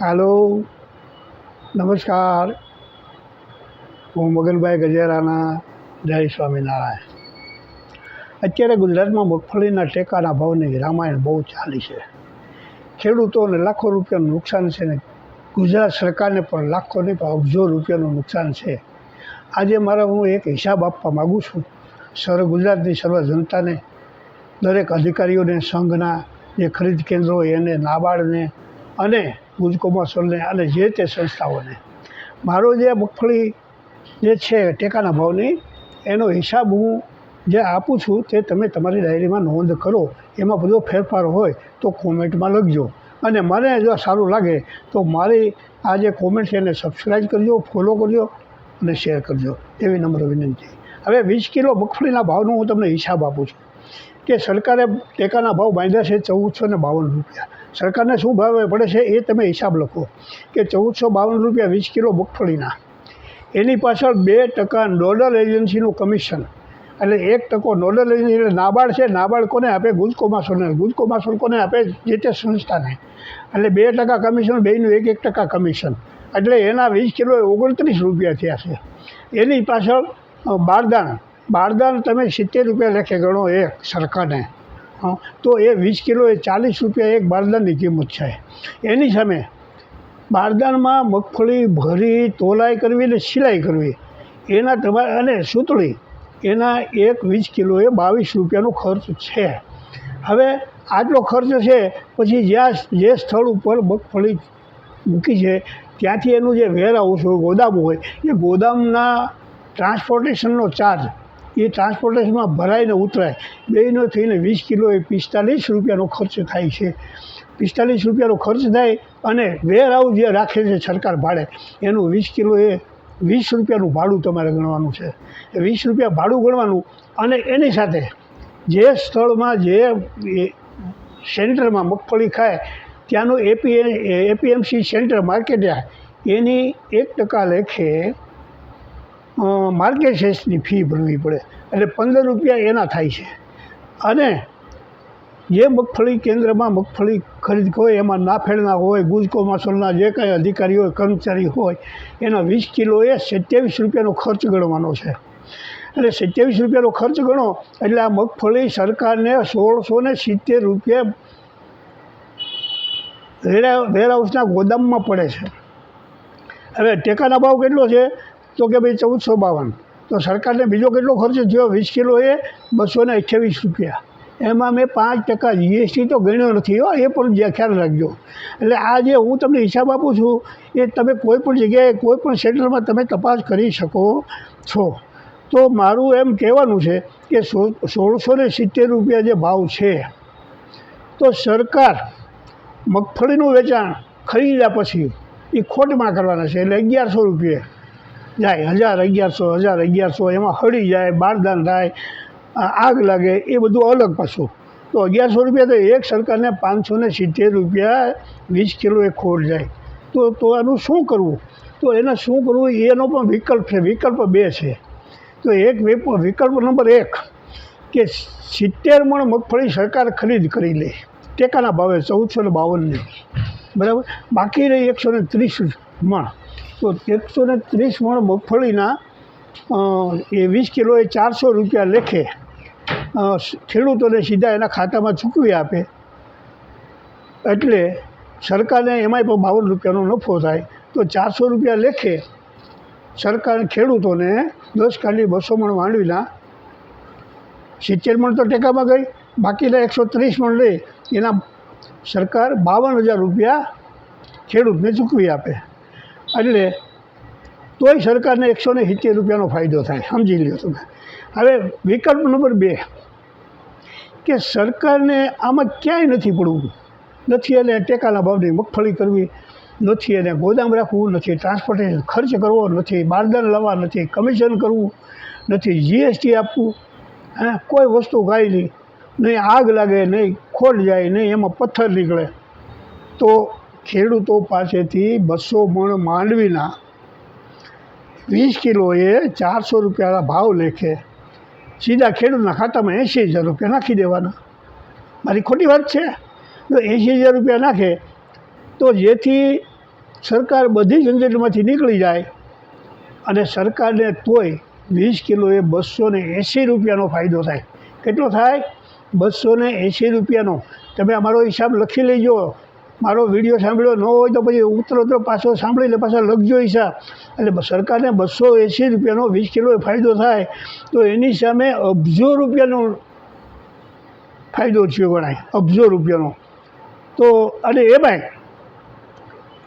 હાલો. નમસ્કાર. હું મગનભાઈ ગજેરાના. જય સ્વામિનારાયણ. અત્યારે ગુજરાતમાં મગફળીના ટેકાના ભાવની રામાયણ બહુ ચાલી છે. ખેડૂતોને લાખો રૂપિયાનું નુકસાન છે ને ગુજરાત સરકારને પણ લાખો નહીં અબજો રૂપિયાનું નુકસાન છે. આજે મારા હું એક હિસાબ આપવા માગું છું. સર્વ ગુજરાતની સર્વ જનતાને, દરેક અધિકારીઓને, સંઘના જે ખરીદ કેન્દ્રો એને નાબાર્ડને અને ગુજ કોમર્સને અને જે તે સંસ્થાઓને. મારો જે મગફળી જે છે ટેકાના ભાવની, એનો હિસાબ હું જે આપું છું તે તમે તમારી ડાયરીમાં નોંધ કરો. એમાં બધો ફેરફાર હોય તો કોમેન્ટમાં લખજો. અને મને જો સારું લાગે તો મારી આ જે કોમેન્ટ છે એને સબસ્ક્રાઈબ કરજો, ફોલો કરજો અને શેર કરજો. એવી નમ્ર વિનંતી. હવે વીસ કિલો મગફળીના ભાવનો હું તમને હિસાબ આપું છું કે સરકારે ટેકાના ભાવ બાંધ્યા છે ચૌદસો ને બાવન રૂપિયા. સરકારને શું ભાવે પડે છે એ તમે હિસાબ લખો કે ચૌદસો બાવન રૂપિયા વીસ કિલો મગફળીના. એની પાછળ બે ટકા નોડલ એજન્સીનું કમિશન. એટલે એક ટકો નોડલ એજન્સી એટલે નાબાર્ડ છે નાબાર્ડ કોને આપે? ગુજકોમાસોને ગુજકોમાસોલ ગુજકો માસો કોને આપે? જે તે સંસ્થાને. એટલે બે ટકા કમિશન બેનું એક એક ટકા કમિશન. એટલે એના વીસ કિલો ઓગણત્રીસ રૂપિયા થયા છે. એની પાછળ અ, બારદાન બારદાન તમે સિત્તેર રૂપિયા લેખે ગણો એક સરકારને. તો એ વીસ કિલો એ ચાલીસ રૂપિયા એક બારદાનની કિંમત છે. એની સામે બારદાનમાં મગફળી, ભરી, તોલાઈ કરવી અને સિલાઈ કરવી. એના તમારે અને સૂતળી. એના એક વીસ કિલોએ બાવીસ રૂપિયાનો ખર્ચ છે. હવે આટલો ખર્ચ છે, પછી જ્યાં, જે સ્થળ ઉપર મગફળી મૂકી છે, ત્યાંથી એનું જે વેર હાઉસ હોય, ગોદામ હોય, એ ગોદામના ટ્રાન્સપોર્ટેશનનો ચાર્જ એ ટ્રાન્સપોર્ટેશનમાં ભરાઈને ઉતરાય. બેનો થઈને વીસ કિલો એ પિસ્તાલીસ રૂપિયાનો ખર્ચ થાય છે. પિસ્તાલીસ રૂપિયાનો ખર્ચ થાય અને વેરહાઉસ જે રાખે છે સરકાર ભાડે, એનું વીસ કિલો એ વીસ રૂપિયાનું ભાડું તમારે ગણવાનું છે. વીસ રૂપિયા ભાડું ગણવાનું અને એની સાથે જે સ્થળમાં જે સેન્ટરમાં મગફળી ખાય, ત્યાંનું એપી એપીએમસી સેન્ટર માર્કેટ જાય, એની એક ટકા લેખે સેસની ફી ભરવી પડે. એટલે પંદર રૂપિયા એના થાય છે. અને જે મગફળી કેન્દ્રમાં મગફળી ખરીદ હોય, એમાં નાફેડના હોય, ગુજકો માસોલના જે કાંઈ અધિકારી હોય, કર્મચારી હોય, એના વીસ કિલોએ સત્યાવીસ રૂપિયાનો ખર્ચ ગણવાનો છે. એટલે સત્યાવીસ રૂપિયાનો ખર્ચ ગણો, એટલે આ મગફળી સરકારને સોળસો ને સિત્તેર રૂપિયા વેરા, વેરહાઉસના ગોદામમાં પડે છે. હવે ટેકાના ભાવ કેટલો છે? તો કે ભાઈ ચૌદસો બાવન. તો સરકારને બીજો કેટલો ખર્ચ થયો? વીસ કિલો એ બસો ને અઠ્યાવીસ રૂપિયા. એમાં મેં પાંચ ટકા જીએસટી તો ગણ્યો નથી. હો, એ પણ જે ખ્યાલ રાખજો. એટલે આ જે હું તમને હિસાબ આપું છું, એ તમે કોઈ પણ જગ્યાએ, કોઈ પણ સેન્ટરમાં તમે તપાસ કરી શકો છો. તો મારું એમ કહેવાનું છે કે સોળસો ને સિત્તેર રૂપિયા જે ભાવ છે, તો સરકાર મગફળીનું વેચાણ ખરીદ્યા પછી એ ખોટમાં કરવાના છે. એટલે અગિયારસો રૂપિયે. જાય, હજાર અગિયારસો હજાર અગિયારસો, એમાં હળી જાય, બારદાન થાય આગ લાગે, એ બધું અલગ પાછું. તો અગિયારસો રૂપિયા તો એક સરકારને પાંચસો ને સિત્તેર રૂપિયા વીસ કિલો એ ખોટ જાય. તો તો આનું શું કરવું? તો એને શું કરવું? એનો પણ વિકલ્પ છે, વિકલ્પ બે છે. તો એક વિકલ્પ નંબર એક, કે સિત્તેર મણ મગફળી સરકાર ખરીદ કરી લે. ટેકાના ભાવે ચૌદસો ને બાવનની. બરાબર? બાકી રહી એકસો ને ત્રીસ મણ. તો એકસો ને ત્રીસ મણ મગફળીના એ વીસ કિલો એ ચારસો રૂપિયા લેખે ખેડૂતોને સીધા એના ખાતામાં ચૂકવી આપે. એટલે સરકારને એમાંય પણ બાવન રૂપિયાનો નફો થાય. તો ચારસો રૂપિયા લેખે સરકાર ખેડૂતોને દસ કાંડી બસો મણ માંડવીના સિત્તેર મણ તો ટેકામાં ગઈ, બાકીના એકસો ત્રીસ મણ લે. એના સરકાર બાવન હજાર રૂપિયા ખેડૂતને ચૂકવી આપે. એટલે તોય સરકારને એકસો ને સિત્તેર રૂપિયાનો ફાયદો થાય, સમજી લ્યો તમે. હવે વિકલ્પ નંબર બે, કે સરકારને આમાં ક્યાંય નથી પડવું. નથી એને ટેકાના ભાવની મગફળી કરવી, નથી એને ગોદામ રાખવું, નથી ટ્રાન્સપોર્ટેશન ખર્ચ કરવો, નથી બારદાન લાવવા, નથી કમિશન કરવું, નથી જીએસટી આપવું. હા, કોઈ વસ્તુ કાંઈ નહીં. નહીં આગ લાગે, નહીં ખોટ જાય, નહીં એમાં પથ્થર નીકળે. તો ખેડૂતો પાસેથી બસો મણ માંડવીના વીસ કિલોએ ચારસો રૂપિયાના ભાવ લેખે. સીધા ખેડૂતના ખાતામાં એંસી હજાર રૂપિયા નાખી દેવાના. મારી ખોટી વાત છે? તો એંસી હજાર રૂપિયા નાખે, તો જેથી સરકાર બધી ઝંઝટમાંથી નીકળી જાય અને સરકારને તોય વીસ કિલોએ બસો ને એંસી રૂપિયાનો ફાયદો થાય. કેટલો થાય? બસો ને એંસી રૂપિયાનો. તમે અમારો હિસાબ લખી લેજો. મારો વીડિયો સાંભળ્યો ન હોય તો પછી ઉતરો તો પાછો સાંભળીને પાછા લખજો હિસાબ એટલે સરકારને બસો એંસી રૂપિયાનો વીસ કિલોએ ફાયદો થાય, તો એની સામે અબજો રૂપિયાનો ફાયદો થયો ગણાય, અબજો રૂપિયાનો. તો અને એમાંય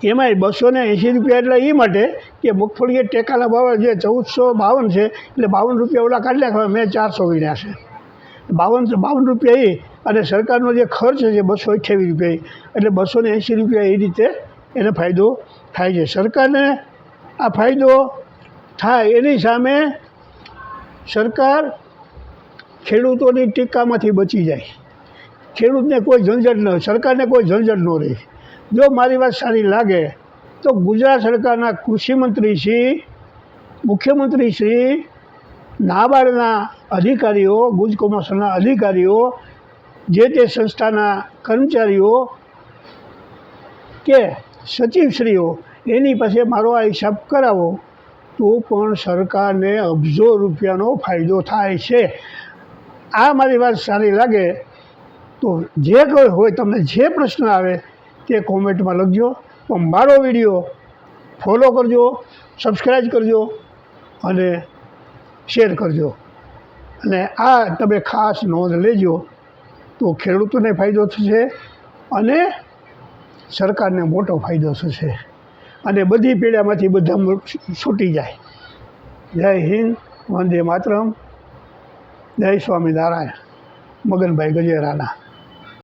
એમાંય બસો ને એંસી રૂપિયા એટલે એ માટે કે મગફળીએ ટેકાના ભાવે જે ચૌદસો બાવન છે, એટલે બાવન રૂપિયા ઓલા કાઢી નાખવા, મેં ચારસો વીણ્યા છે. બાવન બાવન રૂપિયા એ અને સરકારનો જે ખર્ચ છે બસો અઠ્યાવીસ રૂપિયા એટલે બસો ને એંસી રૂપિયા એ રીતે એને ફાયદો થાય છે. સરકારને આ ફાયદો થાય એની સામે સરકાર ખેડૂતોની ટીકામાંથી બચી જાય. ખેડૂતને કોઈ ઝંઝટ ન, સરકારને કોઈ ઝંઝટ ન રહે. જો મારી વાત સારી લાગે, તો ગુજરાત સરકારના કૃષિમંત્રી શ્રી, મુખ્યમંત્રી શ્રી, નાબાર્ડના અધિકારીઓ ગુજ કોમર્સના અધિકારીઓ જે તે સંસ્થાના કર્મચારીઓ કે સચિવશ્રીઓ, એની પાસે મારો આ હિસાબ કરાવો, તો પણ સરકારને અબજો રૂપિયાનો ફાયદો થાય છે. આ મારી વાત સારી લાગે, તો જે કોઈ હોય, તમને જે પ્રશ્ન આવે, તે કોમેન્ટમાં લખજો. પણ મારો વીડિયો ફોલો કરજો સબસ્ક્રાઈબ કરજો અને શેર કરજો. અને આ તમે ખાસ નોંધ લેજો તો ખેડૂતોને ફાયદો થશે અને સરકારને મોટો ફાયદો થશે. અને બધી પીડામાંથી બધા છૂટી જાય. જય હિન્દ, વંદે માતરમ. જય સ્વામિનારાયણ. મગનભાઈ ગજેરાના.